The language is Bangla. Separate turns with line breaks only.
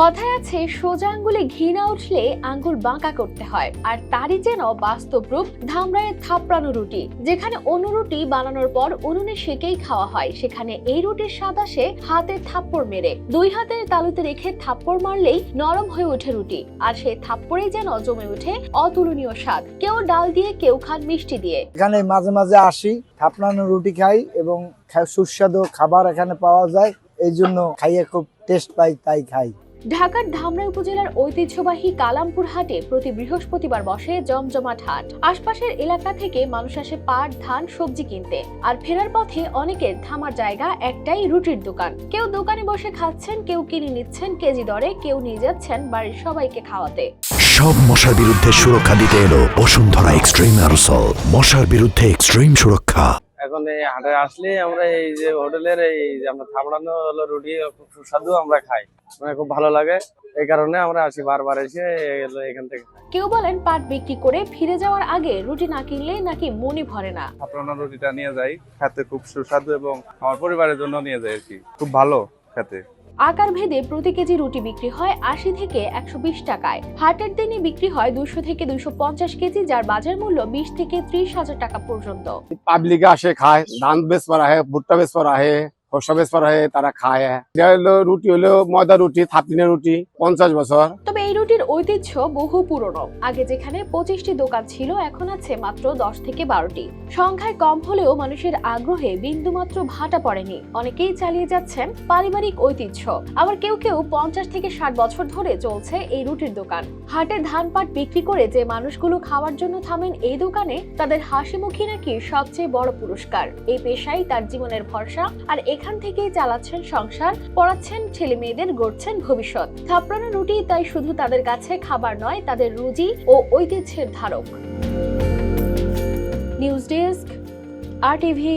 কথায় আছে, সোজা আঙ্গুলে ঘি না উঠলে আঙ্গুল বাঁকা করতে হয়। আর তারই যেন বাস্তব রূপ ধামরায়ের থাপড়ানো রুটি, যেখানে অন্য রুটি বানানোর পর উনুনে সেকেই খাওয়া হয়। সেখানে এই রুটির স্বাদ আসে হাতে থাপ্পড় মেরে। দুই হাতের তালুতে রেখে থাপ্পড় মারলেই নরম হয়ে ওঠে রুটি, আর সেই থাপ্পড়েই যেন জমে ওঠে অতুলনীয় স্বাদ। কেউ ডাল দিয়ে, কেউ খান মিষ্টি দিয়ে।
এখানে মাঝে মাঝে আসি, থাপড়ানো রুটি খাই এবং সুস্বাদু খাবার এখানে পাওয়া যায়। এই জন্য খাইয়ে খুব টেস্ট পাই, তাই খাই।
ঢাকার ধামরাই উপজেলার ঐতিহ্যবাহী কালামপুর হাটে প্রতি বৃহস্পতিবার বসে জমজমাট হাট। আশপাশের এলাকা থেকে মানুষ আসে পাট, ধান, সবজি কিনতে। আর ফেরার পথে অনেকের থামার জায়গা একটাই রুটির দোকান। কেউ দোকানে বসে খাচ্ছেন, কেউ কিনে নিচ্ছেন, কেজি দরে কেউ নিয়ে যাচ্ছেন বাড়ির সবাইকে খাওয়াতে।
সব মশার বিরুদ্ধে সুরক্ষা দিতে এলো বসুন্ধরা এক্সট্রিম অ্যারোসল। মশার বিরুদ্ধে এক্সট্রিম সুরক্ষা।
এখন এই হাটে আসলে আমরা এই যে হোটেলের এই যে আমরা থামড়ানো হলো রুটি খুব সুস্বাদু আমরা খাই। মানে খুব ভালো লাগে। এই কারণে আমরা আসি বারবার এসে এখান থেকে।
কেউ বলেন পাট বিক্রি করে ফিরে যাওয়ার আগে রুটি না কিনলে নাকি মনে ভরে না।
আপনার রুটিটা নিয়ে যাই খেতে খুব সুস্বাদু এবং আমার পরিবারের জন্য নিয়ে যাই আর কি। খুব ভালো খেতে।
আকার ভেদে প্রতি কেজি রুটি বিক্রি হয় আশি থেকে একশো বিশ টাকায়। হাটের দিনে বিক্রি হয় দুশো থেকে দুশো পঞ্চাশ কেজি যার বাজার মূল্য বিশ থেকে ত্রিশ হাজার টাকা পর্যন্ত।
পাবলিক আসে খায় ধান বেশ আহে ভুট্টা বেশ আহে শস্য বেচবার আহে তারা খায়। হলো রুটি হলো ময়দা রুটি থাপিনা রুটি পঞ্চাশ বছর।
তবে এই রুটির ঐতিহ্য বহু পুরনো। আগে যেখানে পঁচিশটি দোকান ছিল, এখন আছে মাত্র দশ থেকে বারোটি। সংখ্যায় কম হলেও মানুষের আগ্রহে বিন্দুমাত্র ভাটা পড়েনি। অনেকেই চালিয়ে যাচ্ছেন পারিবারিক ঐতিহ্য। আবার কেউ কেউ পঞ্চাশ থেকে ষাট বছর ধরে চলছে এই রুটির দোকান। হাটে ধান পাট বিক্রি করে যে মানুষগুলো খাওয়ার জন্য থামেন এই দোকানে, তাদের হাসি মুখী নাকি সবচেয়ে বড় পুরস্কার? এই পেশাই তার জীবনের ভরসা আর এখান থেকেই চালাচ্ছেন সংসার, পড়াচ্ছেন ছেলে মেয়েদের গড়ছেন ভবিষ্যৎ। থাপড়ানো রুটি তাই শুধু তাদের কাছে খাবার নয় তাদের রুজি ও ঐতিহ্যের ধারক। News desk R TV.